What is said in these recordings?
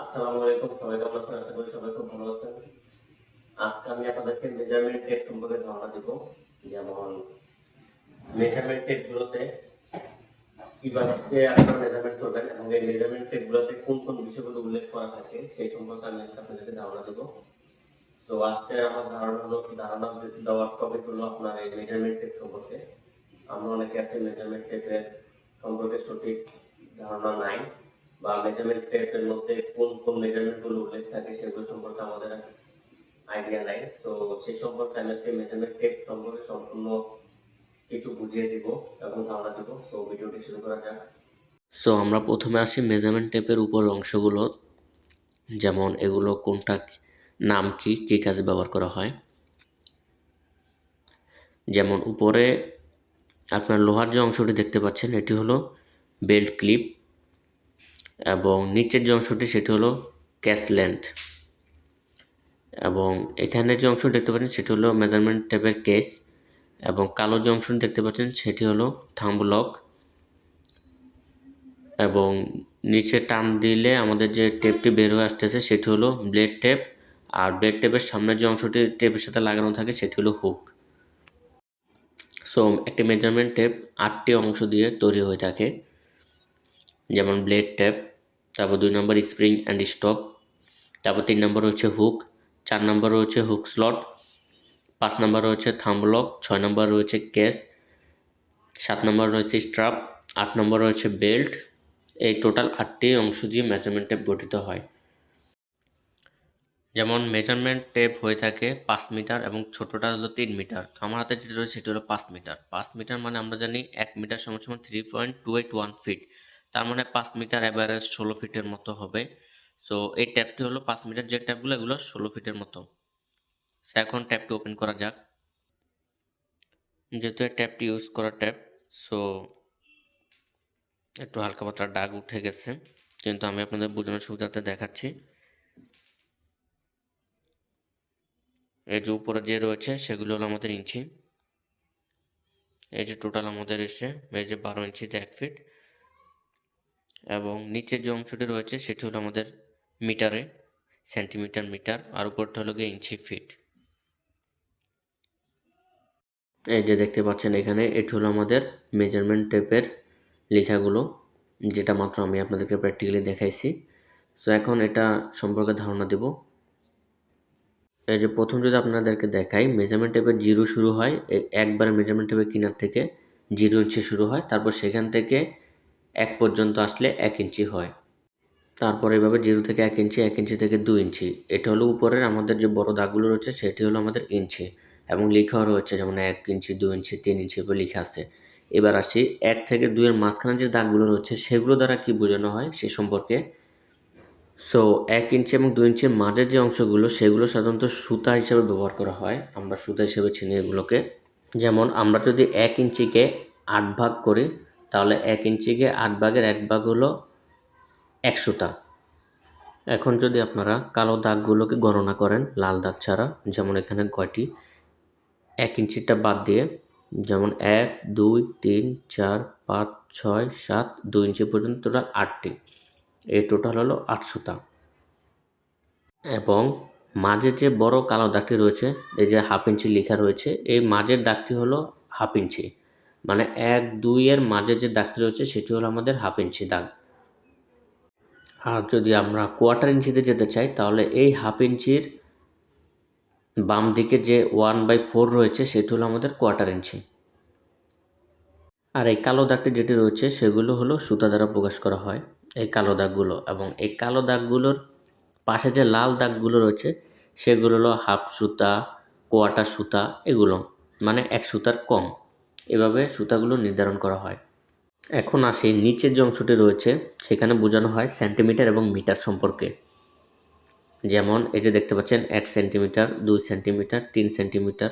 আসসালামু আলাইকুম, সবাই কেমন আছেন? আশা করি সবাই খুব ভালো আছেন। আজকে আমি আপনাদেরকে মেজারমেন্ট টেপ সম্পর্কে ধারণা দিব। যেমন মেজারমেন্ট গুলোতে কীভাবে আপনারা মেজারমেন্ট করবেন এবং এই মেজারমেন্ট গুলোতে কোন কোন বিষয়গুলো উল্লেখ করা থাকে, সেই সম্পর্কে আমি আজকে আপনাদেরকে ধারণা দেব। তো আজকে আমার ধারণা হলো ধারণা দেওয়ার টপিক হলো আপনার এই মেজারমেন্ট টেপ সম্পর্কে। আমরা অনেকে আছে মেজারমেন্ট টেপের সম্পর্কে সঠিক ধারণা নাই। বা মেজারমেন্ট টেপের মধ্যে কোন কোন মেজারমেন্টগুলো উল্লেখ থাকে সেগুলো সম্পর্কে আমাদের আইডিয়া নাই। তো সেই সম্পর্কে আমি আজকে মেজারমেন্ট টেপ সম্পর্কে সম্পূর্ণ কিছু বুঝিয়ে দিব এবং ধারণা দিব। তো ভিডিওটি শুরু করা যাক। সো আমরা প্রথমে আসি মেজারমেন্ট টেপের উপর অংশগুলো। যেমন এগুলো কোনটা, নাম কি, কী কাজে ব্যবহার করা হয়। যেমন উপরে আপনার লোহার যে অংশটি দেখতে পাচ্ছেন, এটি হলো বেল্ট ক্লিপ এবং নিচের যে অংশটি সেটি হলো ক্যাশ এবং এখানে যে অংশ দেখতে পাচ্ছেন সেটি হলো মেজারমেন্ট টেপের কেস এবং কালো যে অংশটি দেখতে পাচ্ছেন সেটি হলো থাম্ব লক। এবং নিচে টান দিলে আমাদের যে টেপটি বের হয়ে আসতেছে সেটি হলো ব্লেড টেপ আর ব্লেড টেপের সামনের যে অংশটি টেপের সাথে লাগানো থাকে সেটি হলো হুক। সো, একটি মেজারমেন্ট টেপ আটটি অংশ দিয়ে তৈরি হয়ে থাকে, যেমন ব্লেড টেপ তারপর দুই নম্বর স্প্রিং অ্যান্ড স্টপ। তারপর তিন নম্বর হচ্ছে হুক, চার নম্বর রয়েছে হুক স্লট, পাঁচ নম্বর রয়েছে থাম্বলক ছয় নম্বর রয়েছে কেস, সাত নম্বর রয়েছে স্ট্রাপ, আট নম্বর রয়েছে বেল্ট। এই টোটাল আটটি অংশ দিয়ে মেজারমেন্ট টেপ গঠিত হয়। যেমন মেজারমেন্ট টেপ হয়ে থাকে পাঁচ মিটার এবং ছোটোটা হলো তিন মিটার। তো আমার হাতে যেটা রয়েছে সেটি হলো পাঁচ মিটার। পাঁচ মিটার মানে আমরা জানি এক মিটার সমান সমান three point two eight one feet তার মানে পাঁচ মিটার অ্যাভারেজ ষোলো ফিটের মতো হবে। সো এই ট্যাপটি হলো পাঁচ মিটার যে ট্যাপগুলো, এগুলো ষোলো ফিটের মতো। সো এখন ট্যাপটি ওপেন করা যাক। যেহেতু এই ট্যাপটি ইউজ করা ট্যাপ সো একটু হালকা পাতলা দাগ উঠে গেছে, কিন্তু আমি আপনাদের বোঝানোর সুবিধাতে দেখাচ্ছি। এই যে উপরে যে রয়েছে, সেগুলো হলো আমাদের ইঞ্চি। এই যে টোটাল আমাদের এসে, এই যে বারো ইঞ্চিতে এক ফিট। এবং নিচের যে অংশটি রয়েছে সেটি হলো আমাদের মিটারে, সেন্টিমিটার মিটার, আর উপরটা হলো গিয়ে ইঞ্চি ফিট। এই যে দেখতে পাচ্ছেন এখানে, এটি হলো আমাদের মেজারমেন্ট টেপের লেখাগুলো, যেটা মাত্র আমি আপনাদেরকে প্র্যাকটিক্যালি দেখাইছি। সো এখন এটা সম্পর্কে ধারণা দেব। এই যে প্রথম যদি আপনাদেরকে দেখাই মেজারমেন্ট টেপের জিরো শুরু হয় একবার মেজারমেন্ট টেপের কিনার থেকে জিরো ইঞ্চি শুরু হয়, তারপর সেখান থেকে এক পর্যন্ত আসলে এক ইঞ্চি হয়। তারপর এভাবে জিরো থেকে এক ইঞ্চি এক ইঞ্চি থেকে দু ইঞ্চি। এটা হলো উপরের আমাদের যে বড় দাগগুলো রয়েছে, সেটি হলো আমাদের ইঞ্চি এবং লেখাও রয়েছে, যেমন এক ইঞ্চি দু ইঞ্চি, তিন ইঞ্চি এভাবে লেখা আছে। এবার আসি এক থেকে দুইয়ের মাঝখানে যে দাগগুলো রয়েছে, সেগুলো দ্বারা কি বোঝানো হয় সে সম্পর্কে? সো এক ইঞ্চি এবং দু ইঞ্চির মাঝের যে অংশগুলো, সেগুলো সাধারণত সুতা হিসেবে ব্যবহার করা হয়। আমরা সুতা হিসেবে চিনি এগুলোকে। যেমন আমরা যদি এক ইঞ্চিকে আট ভাগ করি তাহলে এক ইঞ্চিকে আট ভাগের এক ভাগ হলো এক সুতা এখন যদি আপনারা কালো দাগগুলোকে গণনা করেন, লাল দাগ ছাড়া, যেমন এখানে কয়টি? এক ইঞ্চিটা বাদ দিয়ে যেমন এক, দুই, তিন, চার, পাঁচ, ছয়, সাত, দুই ইঞ্চি পর্যন্ত টোটাল আটটি। এই টোটাল হলো আট সুতা এবং মাঝে যে বড় কালো দাগটি রয়েছে, এই যে হাফ ইঞ্চি লেখা রয়েছে, এই মাঝের দাগটি হলো হাফ ইঞ্চি। মানে এক দুইয়ের মাঝে যে দাগটি রয়েছে, সেটি হলো আমাদের হাফ ইঞ্চি দাগ। আর যদি আমরা কোয়ার্টার ইঞ্চিতে যেতে চাই, তাহলে এই হাফ ইঞ্চির বাম দিকে যে ওয়ান বাই ফোর রয়েছে, সেটি হলো আমাদের কোয়ার্টার ইঞ্চি আর এই কালো দাগটি যেটি রয়েছে, সেগুলো হলো সুতা দ্বারা প্রকাশ করা হয়, এই কালো দাগগুলো। এবং এই কালো দাগগুলোর পাশে যে লাল দাগগুলো রয়েছে, সেগুলো হলো হাফ সুতা কোয়ার্টার সুতা, এগুলো মানে এক সুতার কম। এভাবে সুতাগুলো নির্ধারণ করা হয়। এখন আসি নিচের যে অংশটি রয়েছে, সেখানে বোঝানো হয় সেন্টিমিটার এবং মিটার সম্পর্কে। যেমন এই যে দেখতে পাচ্ছেন, এক সেন্টিমিটার, দুই সেন্টিমিটার, তিন সেন্টিমিটার,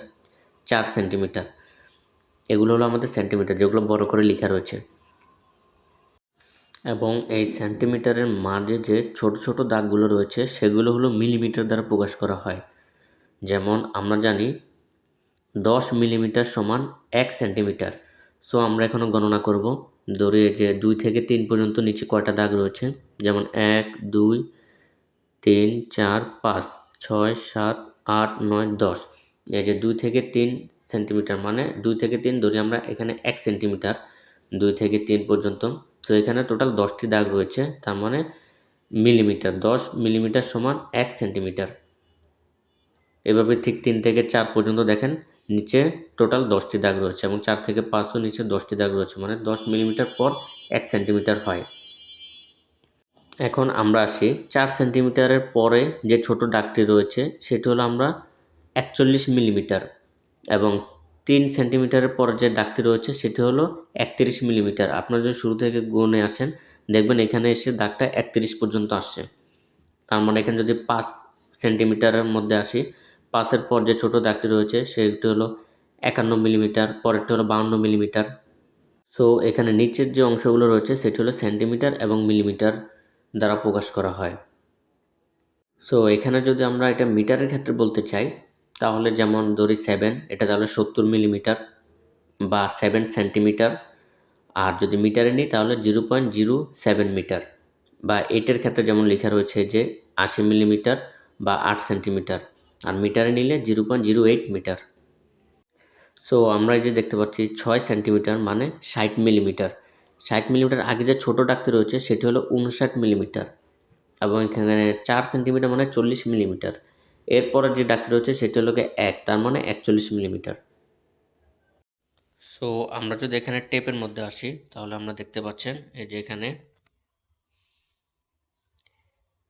চার সেন্টিমিটার। এগুলো হলো আমাদের সেন্টিমিটার, যেগুলো বড় করে লেখা রয়েছে। এবং এই সেন্টিমিটারের মাঝে যে ছোট ছোট দাগগুলো রয়েছে, সেগুলো হলো মিলিমিটার দ্বারা প্রকাশ করা হয়। যেমন আমরা জানি দশ মিলিমিটার সমান এক সেন্টিমিটার। সো আমরা এখনও গণনা করব। ধরে যে দুই থেকে তিন পর্যন্ত নিচে কয়টা দাগ রয়েছে? যেমন এক, দুই, তিন, চার, পাঁচ, ছয়, সাত, আট, নয়, দশ। এই যে দুই থেকে তিন সেন্টিমিটার মানে দুই থেকে তিন ধরি আমরা এখানে এক সেন্টিমিটার, দুই থেকে তিন পর্যন্ত। তো এখানে টোটাল দশটি দাগ রয়েছে, তার মানে মিলিমিটার, দশ মিলিমিটার সমান এক সেন্টিমিটার। এভাবে ঠিক তিন থেকে চার পর্যন্ত দেখেন, নিচে টোটাল দশটি দাগ রয়েছে এবং চার থেকে পাঁচও নিচে দশটি দাগ রয়েছে মানে দশ মিলিমিটার পর এক সেন্টিমিটার হয়। এখন আমরা আসি, চার সেন্টিমিটারের পরে যে ছোট দাগটি রয়েছে, সেটি হলো আমরা একচল্লিশ মিলিমিটার এবং তিন সেন্টিমিটারের পর যে দাগটি রয়েছে, সেটি হলো একত্রিশ মিলিমিটার। আপনারা যদি শুরু থেকে গুনে আসেন, দেখবেন এখানে এসে দাগটা একত্রিশ পর্যন্ত আসছে। তার মানে এখানে যদি পাঁচ সেন্টিমিটারের মধ্যে আসি পাঁচের পর যে ছোটো দাগটি রয়েছে সেটি হলো একান্ন মিলিমিটার, পরেরটি হলো বাউন্ন মিলিমিটার। সো এখানে নিচের যে অংশগুলো রয়েছে, সেটি হলো সেন্টিমিটার এবং মিলিমিটার দ্বারা প্রকাশ করা হয়। সো এখানে যদি আমরা এটা মিটারের ক্ষেত্রে বলতে চাই, তাহলে যেমন ধরি সেভেন, এটা তাহলে সত্তর মিলিমিটার বা সেভেন সেন্টিমিটার। আর যদি মিটারে নিই, তাহলে zero point zero seven metre বা এইটের ক্ষেত্রে যেমন লেখা রয়েছে যে আশি মিলিমিটার বা আট সেন্টিমিটার। আর মিটারে নিলে zero point zero eight metre. So আমরা যে দেখতে পাচ্ছি ছয় সেন্টিমিটার মানে ষাট মিলিমিটার। ষাট মিলিমিটার আগে যে ছোটো ডাকতে রয়েছে, সেটি হলো উনষাট মিলিমিটার। এবং এখানে চার সেন্টিমিটার মানে চল্লিশ মিলিমিটার। এরপরে যে ডাকতে রয়েছে, সেটি হলো এক, তার মানে একচল্লিশ মিলিমিটার। সো আমরা যদি এখানে টেপের মধ্যে আসি, তাহলে আমরা দেখতে পাচ্ছেন, এই যে এখানে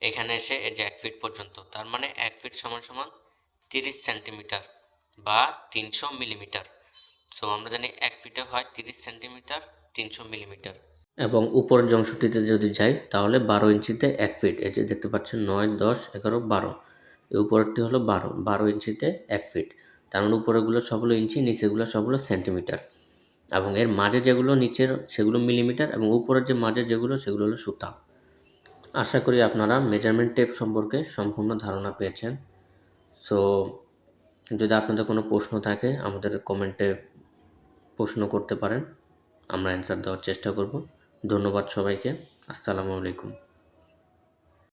এখানে এসে এই যে এক ফিট পর্যন্ত, তার মানে এক ফিট সমান সমান তিরিশ সেন্টিমিটার বা তিনশো মিলিমিটার সো আমরা জানি এক ফিটে হয় তিরিশ সেন্টিমিটার তিনশো মিলিমিটার এবং উপরের যে অংশটিতে যদি যাই, তাহলে বারো ইঞ্চিতে এক ফিট এই যে দেখতে পাচ্ছেন, নয়, দশ, এগারো, বারো। এই উপরেরটি হলো বারো বারো ইঞ্চিতে এক ফিট তার মানে উপরেগুলো সবগুলো ইঞ্চি নিচেগুলো সবগুলো সেন্টিমিটার এবং এর মাঝে যেগুলো নিচের, সেগুলো মিলিমিটার এবং উপরের যে মাঝে যেগুলো, সেগুলো হলো সুতা। আশা করি আপনারা মেজারমেন্ট টেপ সম্পর্কে সম্পূর্ণ ধারণা পেয়েছেন। সো যদি আপনাদের কোনো প্রশ্ন থাকে, আমাদের কমেন্টে প্রশ্ন করতে পারেন। আমরা অ্যান্সার দেওয়ার চেষ্টা করব। ধন্যবাদ সবাইকে। আসসালামু আলাইকুম।